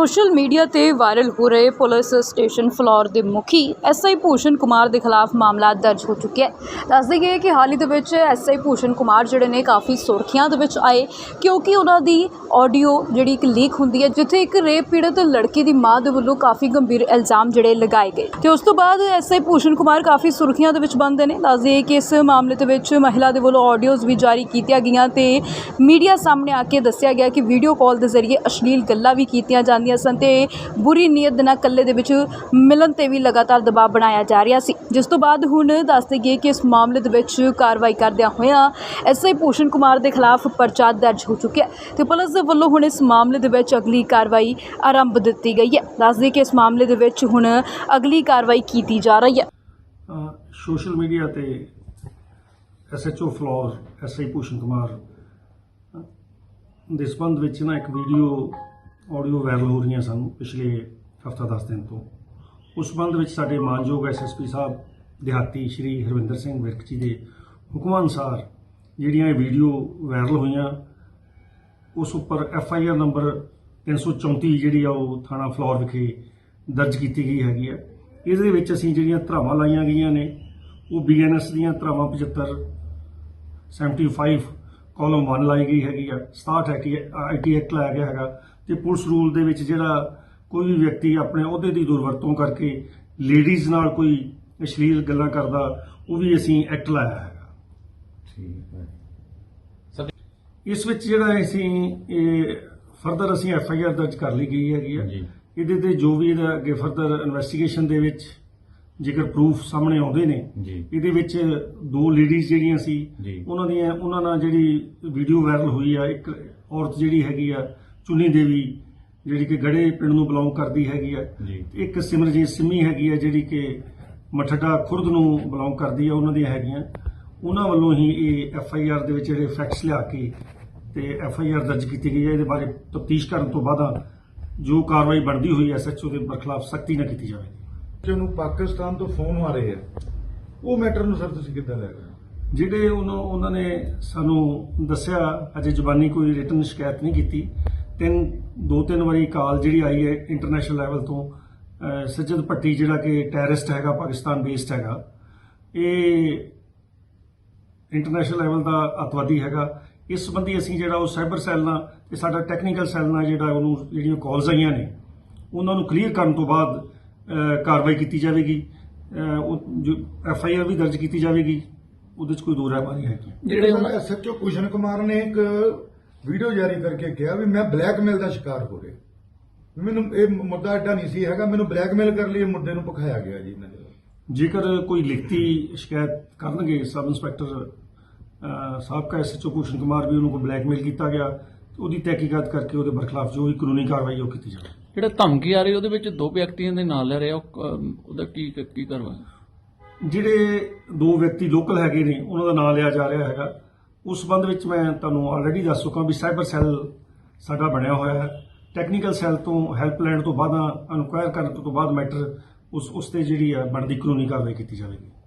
Social media ਤੇ viral ਹੋ ਰਹੇ ਪੁਲਿਸ ਸਟੇਸ਼ਨ ਫਲੋਰ ਦੇ ਮੁਖੀ ਐਸਆਈ ਭੂਸ਼ਣ ਕੁਮਾਰ ਦੇ ਖਿਲਾਫ ਮਾਮਲਾ ਦਰਜ ਹੋ ਚੁੱਕਿਆ ਹੈ। ਦੱਸ ਦਈਏ ਕਿ ਹਾਲ ਹੀ ਦੇ ਵਿੱਚ ਐਸਆਈ ਭੂਸ਼ਣ ਕੁਮਾਰ ਜਿਹੜੇ ਨੇ ਕਾਫੀ ਸੁਰਖੀਆਂ ਦੇ ਵਿੱਚ ਆਏ ਕਿਉਂਕਿ ਉਹਨਾਂ ਦੀ ਆਡੀਓ ਜਿਹੜੀ ਇੱਕ ਲੀਕ ਹੁੰਦੀ ਹੈ, ਜਿੱਥੇ ਇੱਕ ਰੇਪ ਪੀੜਤ ਲੜਕੀ ਦੀ ਮਾਂ ਦੇ ਵੱਲੋਂ ਕਾਫੀ ਗੰਭੀਰ ਇਲਜ਼ਾਮ ਜਿਹੜੇ ਲਗਾਏ ਗਏ। ਤੇ ਉਸ ਤੋਂ ਬਾਅਦ ਐਸਆਈ ਭੂਸ਼ਣ ਕੁਮਾਰ ਕਾਫੀ ਸੁਰਖੀਆਂ ਦੇ ਵਿੱਚ ਬੰਦੇ ਨੇ। ਦੱਸ ਦਈਏ ਕਿ ਇਸ ਮਾਮਲੇ ਦੇ ਵਿੱਚ ਮਹਿਲਾ ਦੇ ਵੱਲੋਂ ਆਡੀਓਜ਼ ਵੀ ਜਾਰੀ ਕੀਤੀਆਂ ਗਈਆਂ ਤੇ ਮੀਡੀਆ ਸਾਹਮਣੇ ਆ ਕੇ ਦੱਸਿਆ ਗਿਆ ਕਿ ਵੀਡੀਓ ਕਾਲ ਦੇ ਜ਼ਰੀਏ ਅਸ਼ਲੀਲ ਗੱਲਾਂ ਵੀ ਕੀਤੀਆਂ ਜਾਂਦੀਆਂ ਸਨ ਤੇ ਬੁਰੀ ਨੀਅਤ ਦੇ ਨਾਲ ਕੱਲੇ ਦੇ ਵਿੱਚ ਮਿਲਣ ਤੇ ਵੀ ਲਗਾਤਾਰ ਦਬਾਅ ਬਣਾਇਆ ਜਾ ਰਿਹਾ ਸੀ। ਜਿਸ ਤੋਂ ਬਾਅਦ ਹੁਣ ਦੱਸਦੇ ਗਏ ਕਿ ਇਸ ਮਾਮਲੇ ਦੇ ਵਿੱਚ ਕਾਰਵਾਈ ਕਰਦਿਆਂ ਹੋਇਆਂ ਐਸਆਈ ਭੂਸ਼ਣ ਕੁਮਾਰ ਦੇ ਖਿਲਾਫ ਪਰਚਾ ਦਰਜ ਹੋ ਚੁੱਕਿਆ ਤੇ ਪੁਲਿਸ ਦੇ ਵੱਲੋਂ ਹੁਣ ਇਸ ਮਾਮਲੇ ਦੇ ਵਿੱਚ ਅਗਲੀ ਕਾਰਵਾਈ ਆਰੰਭ ਦਿੱਤੀ ਗਈ ਹੈ। ਦੱਸਦੇ ਕਿ ਇਸ ਮਾਮਲੇ ਦੇ ਵਿੱਚ ਹੁਣ ਅਗਲੀ ਕਾਰਵਾਈ ਕੀਤੀ ਜਾ ਰਹੀ ਹੈ। ਸੋਸ਼ਲ ਮੀਡੀਆ ਤੇ ਐਸਐਚਓ ਫਲੋਰ ਐਸਆਈ ਭੂਸ਼ਣ ਕੁਮਾਰ ਦੇ ਸੰਬੰਧ ਵਿੱਚ ਨਾ ਇੱਕ ਵੀਡੀਓ ਆਡੀਓ ਵਾਇਰਲ ਹੋ ਰਹੀਆਂ ਸਨ ਪਿਛਲੇ ਹਫਤਾ 10 ਦਿਨ ਤੋਂ। ਉਸ ਸੰਬੰਧ ਵਿੱਚ ਸਾਡੇ ਮਾਨਯੋਗ ਐਸਐਸਪੀ ਸਾਹਿਬ, ਦਿਹਾਤੀ ਸ਼੍ਰੀ ਹਰਵਿੰਦਰ ਸਿੰਘ ਵਿਰਕ ਜੀ ਦੇ ਹੁਕਮਾਂ ਅਨੁਸਾਰ ਜਿਹੜੀਆਂ ਇਹ ਵੀਡੀਓ ਵਾਇਰਲ ਹੋਈਆਂ, ਉਸ ਉੱਪਰ ਐਫ ਆਈ ਆਰ ਨੰਬਰ 334 ਜਿਹੜੀ ਆ ਉਹ ਥਾਣਾ ਫਲੋਰ ਵਿਖੇ ਦਰਜ ਕੀਤੀ ਗਈ ਹੈਗੀ ਆ। ਇਹਦੇ ਵਿੱਚ ਅਸੀਂ ਜਿਹੜੀਆਂ ਧਰਾਵਾਂ ਲਾਈਆਂ ਗਈਆਂ ਨੇ, ਉਹ ਬੀਐਨਐਸ ਦੀਆਂ ਧਰਾਵਾਂ 75 75 ਕਾਲਮ 1 ਲਾਈ ਗਈ ਹੈਗੀ ਆ 67 ਹੈ ਕਿ ਆਈਟੀ ਐਕਟ ਲਾਇਆ ਗਿਆ ਹੈਗਾ। ਤੇ ਪੁਲਿਸ ਰੂਲ ਦੇ ਵਿੱਚ ਜਿਹੜਾ ਕੋਈ ਵੀ ਵਿਅਕਤੀ ਆਪਣੇ ਅਹੁਦੇ ਦੀ ਦੁਰਵਰਤੋਂ ਕਰਕੇ ਲੇਡੀਜ਼ ਨਾਲ ਕੋਈ ਅਸ਼ਲੀਲ ਗੱਲਾਂ ਕਰਦਾ ਉਹ ਵੀ ਅਸੀਂ ਐਕਟ ਲਾਇਆ ਹੈਗਾ। ਠੀਕ ਹੈ। ਇਸ ਵਿੱਚ ਜਿਹੜਾ ਅਸੀਂ ਇਹ ਫਰਦਰ ਅਸੀਂ ਐਫ ਆਈ ਆਰ ਦਰਜ ਕਰ ਲਈ ਗਈ ਹੈਗੀ ਆ। ਇਹਦੇ ਤੇ ਜੋ ਵੀ ਇਹਦਾ ਅੱਗੇ ਫਰਦਰ ਇਨਵੈਸਟੀਗੇਸ਼ਨ ਦੇ ਵਿੱਚ ਜੇਕਰ ਪ੍ਰੂਫ ਸਾਹਮਣੇ ਆਉਂਦੇ ਨੇ ਜੀ। ਇਹਦੇ ਵਿੱਚ ਦੋ ਲੇਡੀਜ਼ ਜਿਹੜੀਆਂ ਸੀ ਜੀ। ਉਹਨਾਂ ਦੀਆਂ ਉਹਨਾਂ ਨਾਲ ਜਿਹੜੀ ਵੀਡੀਓ ਵਾਇਰਲ ਹੋਈ ਆ ਇੱਕ ਔਰਤ ਜਿਹੜੀ ਹੈਗੀ ਆ ਚੁੰਨੀ ਦੇਵੀ ਜਿਹੜੀ ਕਿ ਗੜੇ ਪਿੰਡ ਨੂੰ ਬਿਲੋਂਗ ਕਰਦੀ ਹੈਗੀ ਆ ਜੀ। ਇੱਕ ਸਿਮਰਜੀਤ ਸਿੰਮੀ ਹੈਗੀ ਆ ਜਿਹੜੀ ਕਿ ਮਠੜਾ ਖੁਰਦ ਨੂੰ ਬਿਲੋਂਗ ਕਰਦੀ ਆ ਉਹਨਾਂ ਦੀਆਂ ਹੈਗੀਆਂ। ਉਹਨਾਂ ਵੱਲੋਂ ਹੀ ਇਹ ਐਫ ਆਈ ਆਰ ਦੇ ਵਿੱਚ ਜਿਹੜੇ ਫੈਕਟਸ ਲਿਆ ਕੇ ਤੇ ਐਫ ਆਈ ਆਰ ਦਰਜ ਕੀਤੀ ਗਈ ਹੈ ਇਹਦੇ ਬਾਰੇ ਤਫਤੀਸ਼ ਕਰਨ ਤੋਂ ਬਾਅਦ ਜੋ ਕਾਰਵਾਈ ਬਣਦੀ ਹੋਈ ਐਸ ਐਚ ਓ ਦੇ ਬਰਖਲਾਫ ਸਖਤੀ ਨਾਲ ਕੀਤੀ ਜਾਵੇਗੀ। ਬੱਚੇ ਨੂੰ ਪਾਕਿਸਤਾਨ ਤੋਂ ਫੋਨ ਆ ਰਹੇ ਆ। ਉਹ ਮੈਟਰ ਨੂੰ ਸਰ ਤੁਸੀਂ ਕਿੱਦਾਂ ਲੈ ਰਹੇ ਹੋ? ਜਿਹੜੇ ਉਹਨੂੰ ਉਹਨਾਂ ਨੇ ਸਾਨੂੰ ਦੱਸਿਆ ਅਜੇ ਜ਼ਬਾਨੀ ਕੋਈ ਰਿਟਨ ਸ਼ਿਕਾਇਤ ਨਹੀਂ ਕੀਤੀ। ਤਿੰਨ ਦੋ ਤਿੰਨ ਵਾਰੀ ਕਾਲ ਜਿਹੜੀ ਆਈ ਹੈ ਇੰਟਰਨੈਸ਼ਨਲ ਲੈਵਲ ਤੋਂ ਅਹ, ਸੱਜਦ ਭੱਟੀ ਜਿਹੜਾ ਕਿ ਟੈਰਰਿਸਟ ਹੈਗਾ ਪਾਕਿਸਤਾਨ ਬੇਸਡ ਹੈਗਾ ਇਹ ਇੰਟਰਨੈਸ਼ਨਲ ਲੈਵਲ ਦਾ ਅਤਵਾਦੀ ਹੈਗਾ। ਇਸ ਸੰਬੰਧੀ ਅਸੀਂ ਜਿਹੜਾ ਉਹ ਸਾਈਬਰ ਸੈੱਲ ਨਾਲ ਤੇ ਸਾਡਾ ਟੈਕਨੀਕਲ ਸੈੱਲ ਨਾਲ ਜਿਹੜਾ ਉਹਨੂੰ ਜਿਹੜੀਆਂ ਕਾਲਸ ਆਈਆਂ ਨੇ ਉਹਨਾਂ ਨੂੰ ਕਲੀਅਰ ਕਰਨ ਤੋਂ ਬਾਅਦ ਕਾਰਵਾਈ ਕੀਤੀ ਜਾਵੇਗੀ। ਉਹ ਜੋ ਐਫ ਆਈ ਆਰ ਵੀ ਦਰਜ ਕੀਤੀ ਜਾਵੇਗੀ। ਉਹਦੇ 'ਚ ਕੋਈ ਦੋ ਰਾਹ ਨਹੀਂ ਹੈਗੀ ਜਿਹੜੇ ਐਸਐਚਓ ਕੁਸ਼ਨ ਕੁਮਾਰ ਨੇ ਇੱਕ ਵੀਡੀਓ ਜਾਰੀ ਕਰਕੇ ਕਿਹਾ ਵੀ ਮੈਂ ਬਲੈਕਮੇਲ ਦਾ ਸ਼ਿਕਾਰ ਹੋ ਰਿਹਾ। ਮੈਨੂੰ ਇਹ ਮੁੱਦਾ ਐਡਾ ਨਹੀਂ ਸੀ ਹੈਗਾ ਮੈਨੂੰ ਬਲੈਕਮੇਲ ਕਰਨ ਲਈ ਇਹ ਮੁੱਦੇ ਨੂੰ ਪਖਾਇਆ ਗਿਆ ਜੀ ਇਹਨਾਂ ਜੇਕਰ ਕੋਈ ਲਿਖਤੀ ਸ਼ਿਕਾਇਤ ਕਰਨਗੇ ਸਬ ਇੰਸਪੈਕਟਰ ਸਾਬਕਾ ਐਸਐਚਓ ਭੂਸ਼ਣ ਕੁਮਾਰ ਵੀ ਉਹਨੂੰ ਬਲੈਕਮੇਲ ਕੀਤਾ ਗਿਆ ਉਹਦੀ ਤਹਿਕੀਕਾਤ ਕਰਕੇ ਉਹਦੇ ਬਰਖਲਾਫ ਜੋ ਵੀ ਕਾਨੂੰਨੀ ਕਾਰਵਾਈ ਉਹ ਕੀਤੀ ਜਾਵੇ ਜਿਹੜਾ ਧਮਕੀ ਆ ਰਹੀ ਉਹਦੇ ਵਿੱਚ ਦੋ ਵਿਅਕਤੀਆਂ ਦੇ ਨਾਂ ਲੈ ਰਿਹਾ ਉਹ ਅਮ, ਉਹਦਾ ਕੀ ਕੀ ਕਰਵਾ ਜਿਹੜੇ ਦੋ ਵਿਅਕਤੀ ਲੋਕਲ ਹੈਗੇ ਨੇ ਉਹਨਾਂ ਦਾ ਨਾਮ ਲਿਆ ਜਾ ਰਿਹਾ ਹੈਗਾ। ਉਸ ਸੰਬੰਧ ਵਿੱਚ ਮੈਂ ਤੁਹਾਨੂੰ ਆਲਰੇਡੀ ਦੱਸ ਚੁੱਕਾ ਵੀ ਸਾਈਬਰ ਸੈੱਲ ਸਾਡਾ ਬਣਿਆ ਹੋਇਆ ਹੈ। ਟੈਕਨੀਕਲ ਸੈੱਲ ਤੋਂ ਹੈਲਪ ਲੈਣ ਤੋਂ ਬਾਅਦ ਇਨਕੁਆਇਰ ਕਰਨ ਤੋਂ ਬਾਅਦ ਮੈਟਰ ਉਸ ਉਸ ਤੇ ਜਿਹੜੀ ਹੈ ਬਣਦੀ ਕਾਨੂੰਨੀ ਕਾਰਵਾਈ ਕੀਤੀ ਜਾਵੇਗੀ।